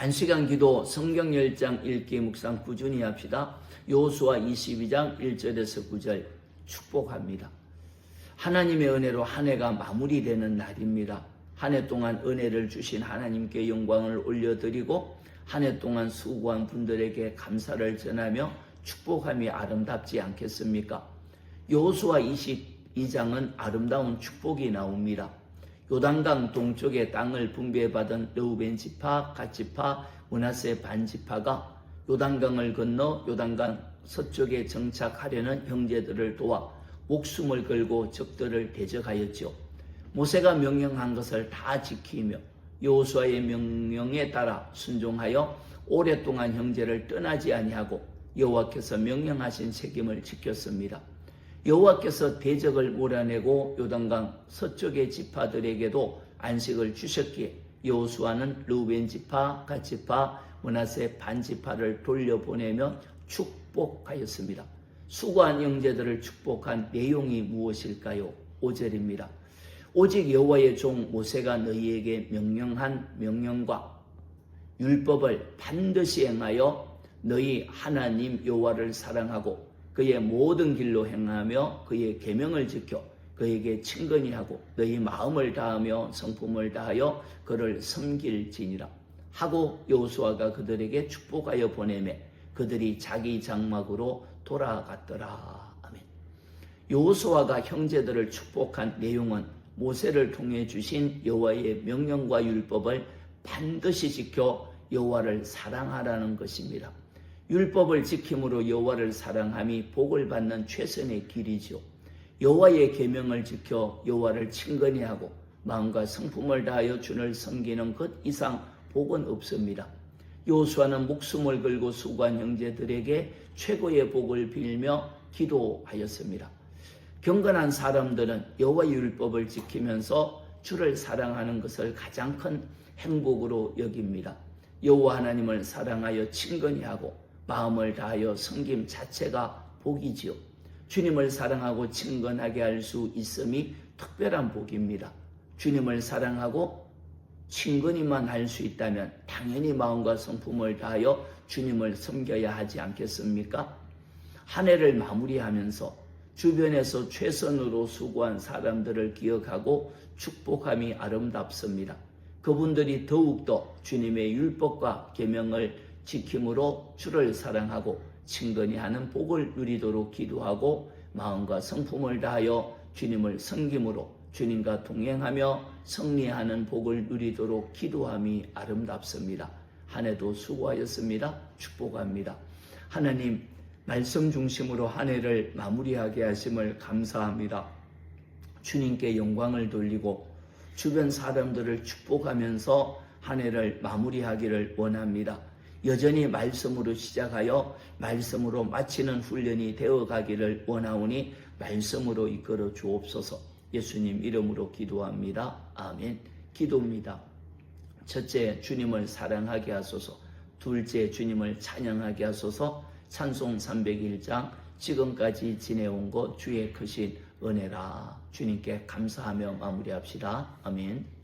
한 시간 기도 성경 10장 읽기 묵상 꾸준히 합시다. 요수와 22장 1절에서 9절 축복합니다. 하나님의 은혜로 한 해가 마무리되는 날입니다. 한 해 동안 은혜를 주신 하나님께 영광을 올려드리고 한 해 동안 수고한 분들에게 감사를 전하며 축복함이 아름답지 않겠습니까? 요수와 22장은 아름다운 축복이 나옵니다. 요단강 동쪽의 땅을 분배받은 르우벤 지파, 갓지파, 문하세 반지파가 요단강을 건너 요단강 서쪽에 정착하려는 형제들을 도와 목숨을 걸고 적들을 대적하였지요. 모세가 명령한 것을 다 지키며 여호수아의 명령에 따라 순종하여 오랫동안 형제를 떠나지 아니하고 여호와께서 명령하신 책임을 지켰습니다. 여호와께서 대적을 몰아내고 요단강 서쪽의 지파들에게도 안식을 주셨기에 여호수아는 르우벤 지파, 갓지파, 문하세 반지파를 돌려보내며 축복하였습니다. 수고한 형제들을 축복한 내용이 무엇일까요? 5절입니다. 오직 여호와의 종 모세가 너희에게 명령한 명령과 율법을 반드시 행하여 너희 하나님 여호와를 사랑하고 그의 모든 길로 행하며 그의 계명을 지켜 그에게 친근히 하고 너희 마음을 다하며 성품을 다하여 그를 섬길지니라 하고 여호수아가 그들에게 축복하여 보내매 그들이 자기 장막으로 돌아갔더라 아멘. 여호수아가 형제들을 축복한 내용은 모세를 통해 주신 여호와의 명령과 율법을 반드시 지켜 여호와를 사랑하라는 것입니다. 율법을 지킴으로 여호와를 사랑함이 복을 받는 최선의 길이죠. 여호와의 계명을 지켜 여호와를 친근히 하고 마음과 성품을 다하여 주를 섬기는 것 이상 복은 없습니다. 요수아는 목숨을 걸고 수고한 형제들에게 최고의 복을 빌며 기도하였습니다. 경건한 사람들은 여호와 율법을 지키면서 주를 사랑하는 것을 가장 큰 행복으로 여깁니다. 여호와 하나님을 사랑하여 친근히 하고 마음을 다하여 섬김 자체가 복이지요. 주님을 사랑하고 친근하게 할 수 있음이 특별한 복입니다. 주님을 사랑하고 친근히만 할 수 있다면 당연히 마음과 성품을 다하여 주님을 섬겨야 하지 않겠습니까? 한 해를 마무리하면서 주변에서 최선으로 수고한 사람들을 기억하고 축복함이 아름답습니다. 그분들이 더욱더 주님의 율법과 계명을 지킴으로 주를 사랑하고 친근히 하는 복을 누리도록 기도하고 마음과 성품을 다하여 주님을 섬김으로 주님과 동행하며 승리하는 복을 누리도록 기도함이 아름답습니다. 한 해도 수고하였습니다. 축복합니다. 하나님 말씀 중심으로 한 해를 마무리하게 하심을 감사합니다. 주님께 영광을 돌리고 주변 사람들을 축복하면서 한 해를 마무리하기를 원합니다. 여전히 말씀으로 시작하여 말씀으로 마치는 훈련이 되어 가기를 원하오니 말씀으로 이끌어 주옵소서 예수님 이름으로 기도합니다. 아멘. 기도입니다. 첫째, 주님을 사랑하게 하소서. 둘째, 주님을 찬양하게 하소서. 찬송 301장 지금까지 지내온 것 주의 크신 은혜라. 주님께 감사하며 마무리합시다. 아멘.